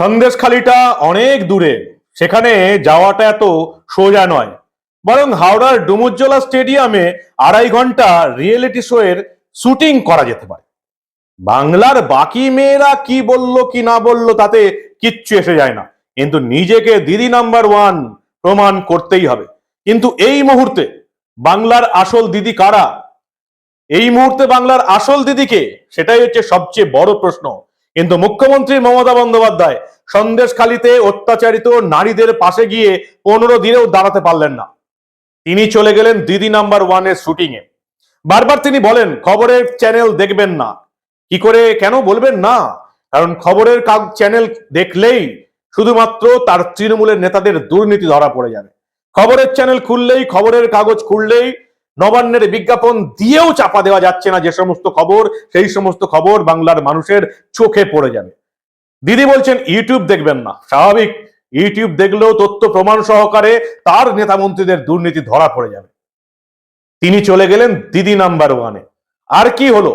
সন্দেশখালিটা অনেক দূরে। সেখানে যাওয়াটা এত সোজা নয়। বরং হাওড়ার ডুমুজ্জলা স্টেডিয়ামে আড়াই ঘণ্টা রিয়েলিটি শো এর শুটিং করা যেতে পারে। বাংলার বাকি মেয়েরা কি বলল, কি না বলল, তাতে কিচ্ছু এসে যায় না। কিন্তু নিজেকে দিদি নাম্বার ওয়ান প্রমাণ করতেই হবে। কিন্তু এই মুহূর্তে বাংলার আসল দিদি কারা? এই মুহূর্তে বাংলার আসল দিদিকে সেটাই হচ্ছে সবচেয়ে বড় প্রশ্ন। কিন্তু মুখ্যমন্ত্রী মমতা বন্দ্যোপাধ্যায় সন্দেশখালিতে অত্যাচারিত নারীদের পাশে গিয়ে পনেরো দিনেও দাঁড়াতে পারলেন না। তিনি চলে গেলেন দিদি নাম্বার ওয়ানের শুটিং এ। বারবার তিনি বলেন, খবরের চ্যানেল দেখবেন না। কি করে, কেন বলবেন না? কারণ খবরের চ্যানেল দেখলেই শুধুমাত্র তার তৃণমূলের নেতাদের দুর্নীতি ধরা পড়ে যাবে। খবরের চ্যানেল খুললেই, খবরের কাগজ খুললেই নবান্নের বিজ্ঞাপন দিয়েও চাপা দেওয়া যাচ্ছে না, যে সমস্ত খবর, সেই সমস্ত খবর বাংলার মানুষের চোখে পড়ে যাবে। দিদি বলছেন, ইউটিউব দেখবেন না। স্বাভাবিক, ইউটিউব দেখলেও তথ্য প্রমাণ সহকারে তার নেতা মন্ত্রীদের দুর্নীতি ধরা পড়ে যাবে। তিনি চলে গেলেন দিদি নাম্বার ওয়ানে। আর কি হলো?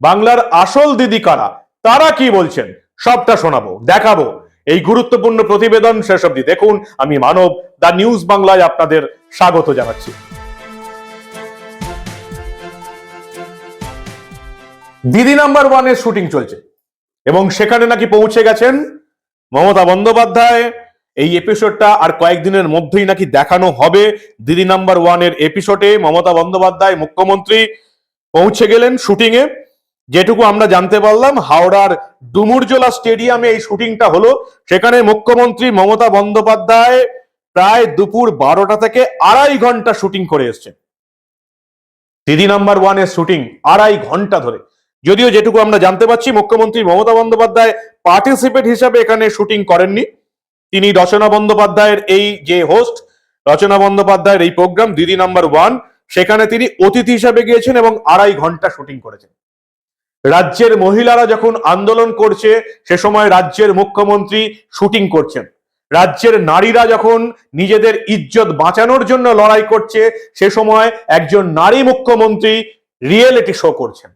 বাংলার আসল দিদি কারা? তারা কি বলছেন? সবটা শোনাবো, দেখাবো। এই গুরুত্বপূর্ণ প্রতিবেদন শেষ অব্দি দেখুন। আমি মানব দা নিউজ বাংলায় আপনাদের স্বাগত জানাচ্ছি। দিদি নাম্বার ওয়ানের শুটিং চলছে। এবং সেখানে নাকি পৌঁছে গেছেন মমতা বন্দ্যোপাধ্যায়। এই এপিসোডটা আর কয়েকদিনের মধ্যেই নাকি দেখানো হবে। দিদি নাম্বার ওয়ানের এপিসোডে মমতা বন্দ্যোপাধ্যায় মুখ্যমন্ত্রী পৌঁছে গেলেন শুটিং এ যেটুকু আমরা জানতে পারলাম, হাওড়ার ডুমুরজোলা স্টেডিয়ামে এই শুটিংটা হলো। সেখানে মুখ্যমন্ত্রী মমতা বন্দ্যোপাধ্যায় প্রায় দুপুর বারোটা থেকে আড়াই ঘণ্টা শুটিং করে এসছেন। দিদি নাম্বার ওয়ানের শুটিং আড়াই ঘণ্টা ধরে। যদিও যেটুকু আমরা জানতে পারছি, মুখ্যমন্ত্রী মমতা বন্দ্যোপাধ্যায় পার্টিসিপেট হিসাবে এখানে শুটিং করেননি। তিনি রচনা বন্দ্যোপাধ্যায়ের এই যে হোস্ট রচনা বন্দ্যোপাধ্যায়ের এই প্রোগ্রাম দিদি নাম্বার ওয়ান সেখানে তিনি অতিথি হিসাবে গিয়েছেন এবং আড়াই ঘণ্টা শুটিং করেছেন। রাজ্যের মহিলারা যখন আন্দোলন করছে, সে সময় রাজ্যের মুখ্যমন্ত্রী শুটিং করছেন। রাজ্যের নারীরা যখন নিজেদের ইজ্জত বাঁচানোর জন্য লড়াই করছে, সে সময় একজন নারী মুখ্যমন্ত্রী রিয়েলিটি শো করছেন।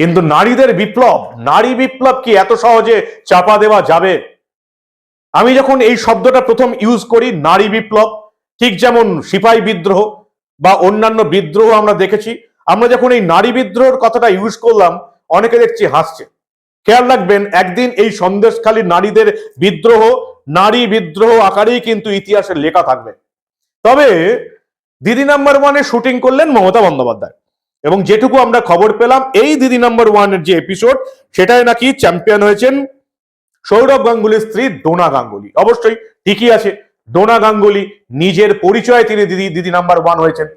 কিন্তু নারীদের বিপ্লব, নারী বিপ্লব কি এত সহজে চাপা দেওয়া যাবে? আমি যখন এই শব্দটা প্রথম ইউজ করি, নারী বিপ্লব, ঠিক যেমন সিপাহী বিদ্রোহ বা অন্যান্য বিদ্রোহ আমরা দেখেছি, আমরা যখন এই নারী বিদ্রোহের কথাটা ইউজ করলাম, অনেকে দেখছি হাসছে। খেয়াল রাখবেন, একদিন এই সন্দেশখালী নারীদের বিদ্রোহ, নারী বিদ্রোহ আকারেই কিন্তু ইতিহাসে লেখা থাকবে। তবে দিদি নাম্বার ওয়ানে শুটিং করলেন মমতা বন্দ্যোপাধ্যায়। এবং যেটুকু আমরা খবর পেলাম, এই দিদি নাম্বার ওয়ানের যে এপিসোড সেটাই নাকি চ্যাম্পিয়ন হয়েছেন সৌরভ গাঙ্গুলির স্ত্রী ডোনা গাঙ্গুলি। অবশ্যই ঠিকই আছে, ডোনা গাঙ্গুলি নিজের পরিচয়ে তিনি দিদি দিদি নাম্বার ওয়ান হয়েছেন।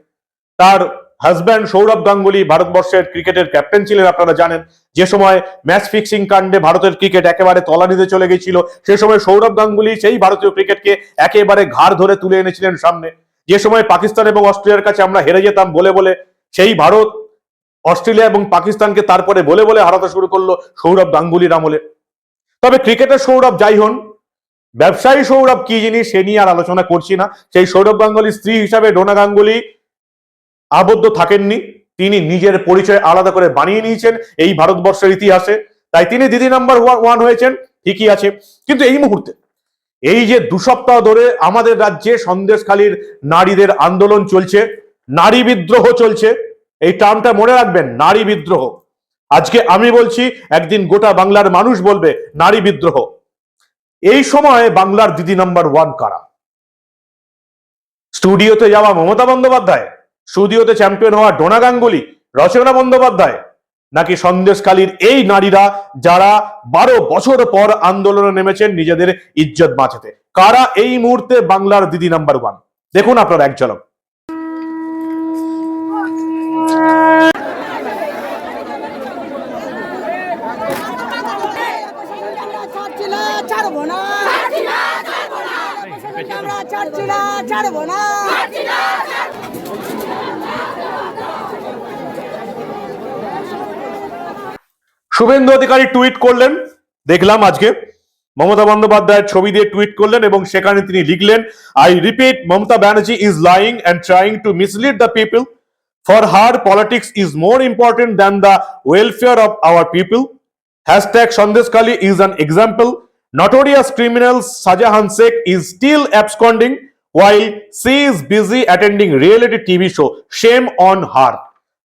তার হাজব্যান্ড সৌরভ গাঙ্গুলি ভারতবর্ষের ক্রিকেটের ক্যাপ্টেন ছিলেন, আপনারা জানেন। যে সময় ম্যাচ ফিক্সিং কাণ্ডে ভারতের ক্রিকেট একেবারে তলানিতে চলে গেছিল, সে সময় সৌরভ গাঙ্গুলি সেই ভারতীয় ক্রিকেটকে একেবারে ঘাড় ধরে তুলে এনেছিলেন সামনে। যে সময় পাকিস্তান এবং অস্ট্রেলিয়ার কাছে আমরা হেরে যেতাম বলে বলে সেই ভারত, অস্ট্রেলিয়া এবং পাকিস্তানকে তারপরে বলে বলে হারাতে শুরু করল সৌরভ গাঙ্গুলির আমলে। তবে ক্রিকেটের সৌরভ যাই হন, ব্যবসায়ী সৌরভ কি জিনিস সে নিয়ে আর আলোচনা করছি না। সেই সৌরভ গাঙ্গুলির স্ত্রী হিসাবে ডোনা গাঙ্গুলি আবদ্ধ থাকেননি। তিনি নিজের পরিচয় আলাদা করে বানিয়ে নিয়েছেন এই ভারতবর্ষের ইতিহাসে। তাই তিনি দিদি নাম্বার ওয়ান হয়েছেন, ঠিকই আছে। কিন্তু এই মুহূর্তে, এই যে দু সপ্তাহ ধরে আমাদের রাজ্যে সন্দেশখালীর নারীদের আন্দোলন চলছে নারী বিদ্রোহ চলছে। এই টার্মটা মনে রাখবেন, নারী বিদ্রোহ। আজকে আমি বলছি, একদিন গোটা বাংলার মানুষ বলবে, নারী বিদ্রোহ। এই সময় বাংলার দিদি নাম্বার ওয়ান কারা? স্টুডিওতে যাওয়া মমতা বন্দ্যোপাধ্যায়, স্টুডিওতে চ্যাম্পিয়ন হওয়া ডোনা গাঙ্গুলি, রচনা বন্দ্যোপাধ্যায়, নাকি সন্দেশকালীর এই নারীরা যারা বারো বছর পর আন্দোলনে নেমেছেন নিজেদের ইজ্জত বাঁচাতে? কারা এই মুহূর্তে বাংলার দিদি নাম্বার ওয়ান? দেখুন আপনার এক ঝলক আমরা ছাড়ছি না শুভেন্দু অধিকারী টুইট করলেন, দেখলাম আজকে মমতা বন্দ্যোপাধ্যায়ের ছবি দিয়ে টুইট করলেন এবং সেখানে তিনি লিখলেন I repeat Mamata Banerjee is lying and trying to mislead the people for her politics is more important than the welfare of our people hashtag Sandeshkhali is an example notorious criminal Sajahan Sheikh is still absconding while she is busy attending reality TV show. Shame on her.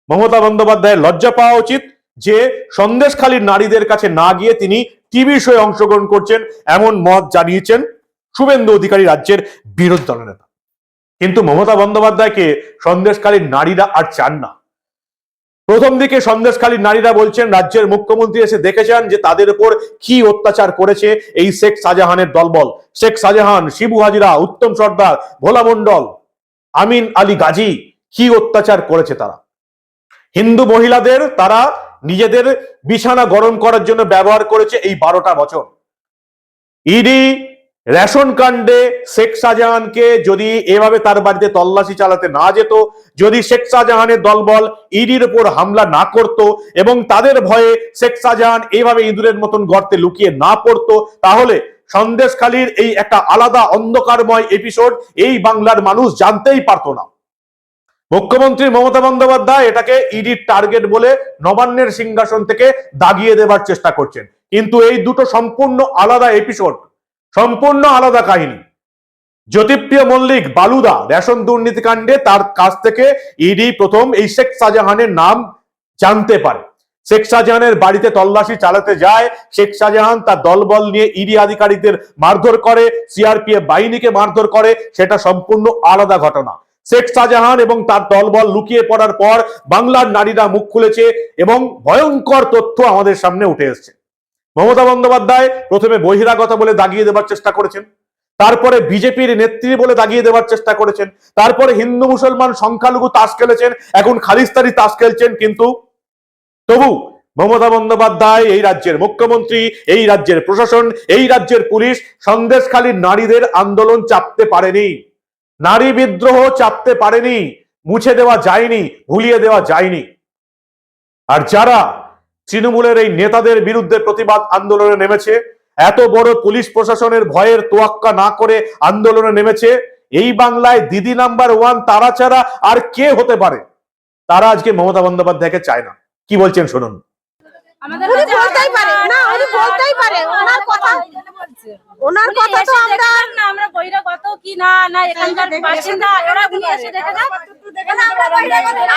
Mamata বন্দ্যোপাধ্যায়ের লজ্জা পাওয়া উচিত যে সন্দেশখালীর নারীদের কাছে না গিয়ে তিনি টিভি শোয়ে অংশগ্রহণ করছেন, এমন মত জানিয়েছেন শুভেন্দু অধিকারী রাজ্যের বিরোধী দলনেতা কিন্তু মমতা বন্দ্যোপাধ্যায়কে সন্দেশখালীর নারীরা আর চান না। প্রথম দিকে সন্দেশখালীর নারীরা বলছেন, রাজ্যের মুখ্যমন্ত্রী এসে দেখেছেন যে তাদের উপর কি অত্যাচার করেছে এই শেখ শাহজাহানের দলবল। শেখ শাহজাহান, শিবু হাজিরা, উত্তম সর্দার, ভোলা মণ্ডল, আমিন আলী গাজী, কি অত্যাচার করেছে তারা? হিন্দু মহিলাদের তারা নিজেদের বিছানা গরম করার জন্য ব্যবহার করেছে এই বারোটা বছর। ইডি রেশন কাণ্ডে শেখ শাহজাহানকে যদি এভাবে তার বাড়িতে তল্লাশি চালাতে না যেত, যদি শেখ শাহজাহানের দলবল ইডির উপর হামলা না করত এবং তাদের ভয়ে শেখ শাহজাহান এইভাবে ইঁদুরের মতন গর্তে লুকিয়ে না পড়তো, তাহলে সন্দেশখালীর এই একটা আলাদা অন্ধকারময় এপিসোড এই বাংলার মানুষ জানতেই পারতো না। মুখ্যমন্ত্রী মমতা বন্দ্যোপাধ্যায় এটাকে ইডির টার্গেট বলে নবান্নের সিংহাসন থেকে দাগিয়ে দেবার চেষ্টা করছেন। কিন্তু এই দুটো সম্পূর্ণ আলাদা এপিসোড সম্পূর্ণ আলাদা কাহিনী। জ্যোতিপ্রিয় মল্লিক বালুদা, রেশন দুর্নীতিকাণ্ডে তার কাছ থেকে ইডি প্রথম এই শেখ শাহজাহানের নাম জানতে পারে। শেখ শাহজাহানের বাড়িতে তল্লাশি চালাতে যায়। শেখ শাহজাহান তার দলবল নিয়ে ইডি আধিকারিকদের মারধর করে সিআরপিএফ বাহিনীকে মারধর করে, সেটা সম্পূর্ণ আলাদা ঘটনা। শেখ শাহজাহান এবং তার দলবল লুকিয়ে পড়ার পর বাংলার নারীরা মুখ খুলেছে এবং ভয়ঙ্কর তথ্য আমাদের সামনে উঠে এসছে। মমতা বন্দ্যোপাধ্যায় প্রথমে বহিরাগত বলে দাগিয়ে দেবার চেষ্টা করেছেন, তারপরে বিজেপির নেত্রী বলে দাগিয়ে দেওয়ার চেষ্টা করেছেন, তারপরে হিন্দু মুসলমান সংখ্যালঘু তাস খেলেছেন, এখন খালিস্তানি তাস খেলছেন কিন্তু তবু মমতা বন্দ্যোপাধ্যায় এই রাজ্যের মুখ্যমন্ত্রী, এই রাজ্যের প্রশাসন, এই রাজ্যের পুলিশ সন্দেশখালীর নারীদের আন্দোলন চাপতে পারেনি। নারী বিদ্রোহ চাপতে পারেনি, মুছে দেওয়া যায়নি, ভুলিয়ে দেওয়া যায়নি। আর যারা তৃণমূলের এই নেতাদের বিরুদ্ধে প্রতিবাদ আন্দোলনে নেমেছে এত বড় পুলিশ প্রশাসনের ভয়ের তোয়াক্কা না করে আন্দোলনে নেমেছে এই বাংলায় দিদি নাম্বার ওয়ান তারা ছাড়া আর কে হতে পারে তারা আজকে মমতা বন্দ্যোপাধ্যায়কে চায় না কি বলছেন শুনুন আমাদের উনি বলতেই পারে। না, উনি বলতেই পারে। ওনার কথা-। ওনার কথা তো আমরা আমরা বহিরাগত কি না না এখানকার বাসিন্দা ওরা উনি এসে দেখে যান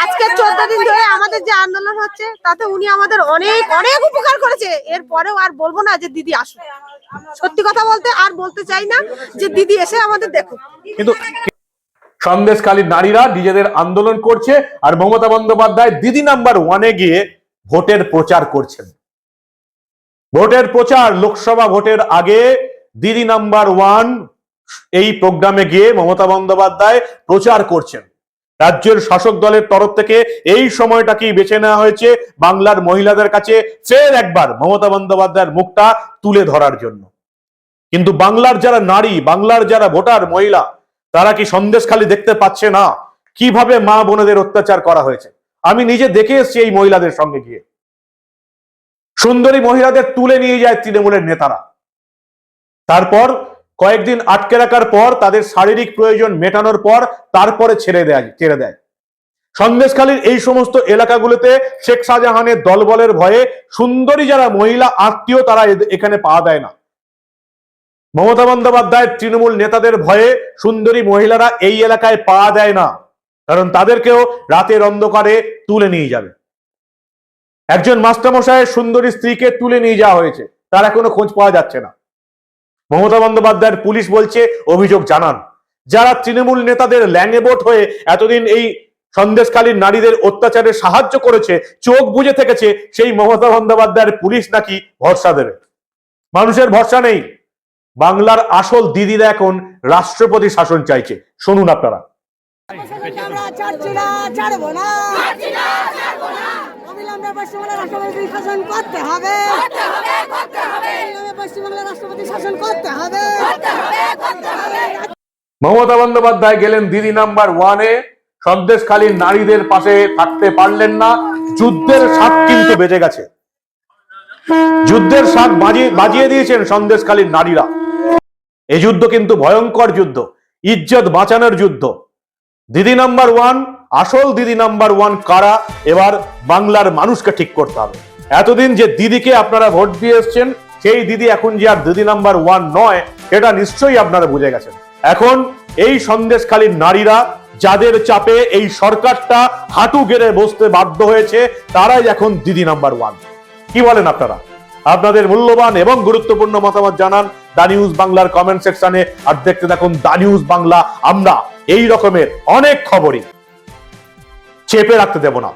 আজকে চোদ্দ দিন ধরে আমাদের যে আন্দোলন হচ্ছে তাতে উনি আমাদের অনেক অনেক উপকার করেছে। এরপরেও আর বলব না যে দিদি আসুন সত্যি কথা বলতে আর বলতে চাই না যে দিদি এসে আমাদের দেখুন কিন্তু সন্দেশকালীন নারীরা নিজেদের আন্দোলন করছে আর মমতা বন্দ্যোপাধ্যায় দিদি নাম্বার ওয়ানে গিয়ে ভোটের প্রচার করছেন। ভোটের প্রচার লোকসভা ভোটের আগে দিদি নাম্বার ওয়ান এই প্রোগ্রামে গিয়ে মমতা বন্দ্যোপাধ্যায় প্রচার করছেন। রাজ্যের শাসক দলের তরফ থেকে এই সময়টাকেই বেছে নেওয়া হয়েছে বাংলার মহিলাদের কাছে ফের একবার মমতা বন্দ্যোপাধ্যায়ের মুখটা তুলে ধরার জন্য। কিন্তু বাংলার যারা নারী, বাংলার যারা ভোটার মহিলা, তারা কি সন্দেশখালি দেখতে পাচ্ছে না? কীভাবে মা বোনেদের অত্যাচার করা হয়েছে? আমি নিজে দেখে এসেছি এই মহিলাদের সঙ্গে গিয়ে। সুন্দরী মহিলাদের তুলে নিয়ে যায় তৃণমূলের নেতারা। তারপর কয়েকদিন আটকে রাখার পর তাদের শারীরিক প্রয়োজন মেটানোর পর তারপরে ছেড়ে দেয় ছেড়ে দেয়। সন্দেশখালীর এই সমস্ত এলাকাগুলোতে শেখ শাহজাহানের দলবলের ভয়ে সুন্দরী যারা মহিলা আত্মীয় তারা এখানে পাওয়া দেয় না। মমতা বন্দ্যোপাধ্যায়ের তৃণমূল নেতাদের ভয়ে সুন্দরী মহিলারা এই এলাকায় পাওয়া দেয় না, কারণ তাদেরকেও রাতের অন্ধকারে তুলে নিয়ে যাবে। একজন মাস্টারমশাইয়ের সুন্দরী স্ত্রীকে তুলে নিয়ে যাওয়া হয়েছে, তার এখনও খোঁজ পাওয়া যাচ্ছে না। মমতা বন্দ্যোপাধ্যায়ের পুলিশ বলছে অভিযোগ জানান। যারা তৃণমূল নেতাদের ল্যাঙ্গেবোট হয়ে এতদিন এই সন্দেশকালীন নারীদের অত্যাচারে সাহায্য করেছে চোখ বুঝে থেকেছে সেই মমতা বন্দ্যোপাধ্যায়ের পুলিশ নাকি ভরসা দেবে? মানুষের ভরসা নেই। বাংলার আসল দিদিরা এখন রাষ্ট্রপতি শাসন চাইছে। শুনুন আপনারা। আমরা ছাড়ছি না ছাড়বো না। অবিলম্বে পশ্চিমবঙ্গের রাষ্ট্রপতি করতে হবে। রাষ্ট্রপতি শাসন করতে হবে। মমতা বন্দ্যোপাধ্যায় গেলেন দিদি নাম্বার ওয়ানে সন্দেশখালীর নারীদের পাশে থাকতে পারলেন না। যুদ্ধের শাক কিন্তু বেজে গেছে। যুদ্ধের বাজিয়ে বাজিয়ে দিয়েছেন সন্দেশখালীর নারীরা। এই যুদ্ধ কিন্তু ভয়ঙ্কর যুদ্ধ ইজ্জত বাঁচানোর যুদ্ধ। দিদি নাম্বার ওয়ান আসল দিদি নাম্বার ওয়ান কারা? এবার বাংলার মানুষকে ঠিক করতে হবে। এতদিন যে দিদিকে আপনারা ভোট দিয়ে এসছেন সেই দিদি এখন যে আর দিদি নাম্বার ওয়ান নয় এটা নিশ্চয়ই আপনারা বুঝে গেছেন। এখন এই সন্দেশখালীর নারীরা যাদের চাপে এই সরকারটা হাঁটু গেড়ে বসতে বাধ্য হয়েছে, তারাই এখন দিদি নাম্বার ওয়ান। কি বলেন আপনারা? আপনাদের মূল্যবান এবং গুরুত্বপূর্ণ মতামত জানান দা নিউজ বাংলার কমেন্ট সেকশনে, আর দেখতে দেখুন দা নিউজ বাংলা। আমরা এই রকমের অনেক খবরই চেপে রাখতে দেব না।